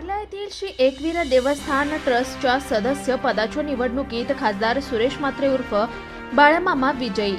कारला येथील श्री एकवीरा देवस्थान ट्रस्टच्या सदस्य पदाच्या निवडणुकीत खासदार सुरेश मात्रे उर्फ बाळामामा विजयी.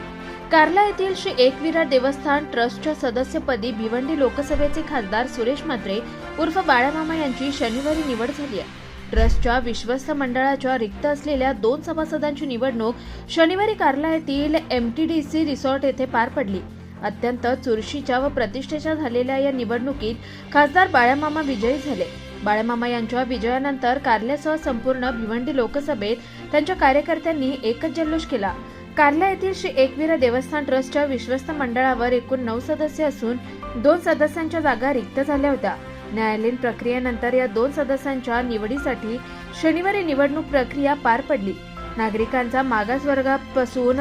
कारला येथील श्री एकवीरा देवस्थान ट्रस्टच्या सदस्यपदी भिवंडी लोकसभेचे खासदार सुरेश मात्रे उर्फ बाळामामा यांची शनिवारी निवड झाली आहे. ट्रस्टच्या विश्वस्त मंडळाच्या रिक्त असलेल्या दोन सभासदांची निवडणूक शनिवारी कारला येथील एमटीडीसी रिसॉर्ट येथे पार पडली. अत्यंत चुरशीच्या व प्रतिष्ठेच्या झालेल्या या निवडणुकीत खासदार बाळामामा विजयी झाले. बाळमामा यांच्या विजयानंतर कारल्यासह संपूर्ण भिवंडी लोकसभेत त्यांच्या कार्यकर्त्यांनी एकच जल्लोष केला. कारला येथील श्री एकवीरा देवस्थान ट्रस्टच्या विश्वस्त मंडळावर एकूण नऊ सदस्य असून दोन सदस्यांच्या जागा रिक्त झाल्या होत्या. न्यायालयीन प्रक्रियेनंतर या दोन सदस्यांच्या निवडीसाठी शनिवारी निवडणूक प्रक्रिया पार पडली. नागरिकांचा मागासवर्गापासून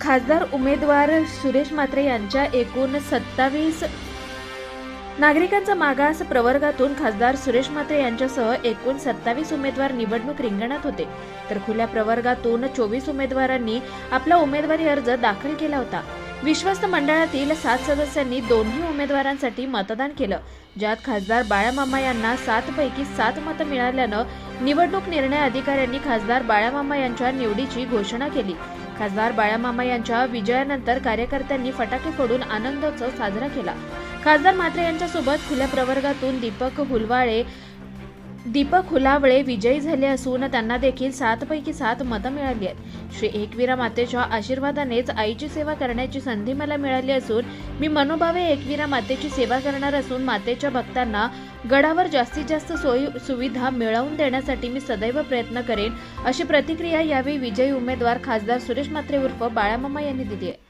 खासदार उमेदवार सुरेश मात्रे यांच्या एकूण सत्तावीस नागरिकांचा मागास प्रवर्गातून खासदार सुरेश मात्रे यांच्यासह एकूण सत्तावीस उमेदवार निवडणूक रिंगणात होते. तर खुल्या प्रवर्गातून चोवीस उमेदवारांनी आपला उमेदवारी अर्ज दाखल केला होता. विश्वस्त मंडळातील सात सदस्यांनी दोन्ही उमेदवारांसाठी मतदान केलं ज्यात खासदार बाळामामा यांना सात पैकी सात मतं मिळाल्यानं निवडणूक निर्णय अधिकाऱ्यांनी खासदार बाळामामा यांच्या निवडीची घोषणा केली. खासदार बाळामामा यांच्या विजयानंतर कार्यकर्त्यांनी फटाके फोडून आनंदोत्सव साजरा केला. खासदार मात्रे यांच्यासोबत खुल्या प्रवर्गातून दीपक हुलवाळे दीपक हुलावळे विजयी झाले असून त्यांना देखील सात पैकी सात मतं मिळाली आहेत. श्री एकवीरा मातेच्या आशीर्वादानेच आईची सेवा करण्याची संधी मला मिळाली असून मी मनोभावे एकवीरा मातेची सेवा करणार असून मातेच्या भक्तांना गडावर जास्तीत जास्त सोयी सुविधा मिळवून देण्यासाठी मी सदैव प्रयत्न करेन अशी प्रतिक्रिया यावेळी विजयी उमेदवार खासदार सुरेश मात्रे उर्फ बाळामामा यांनी दिली आहे.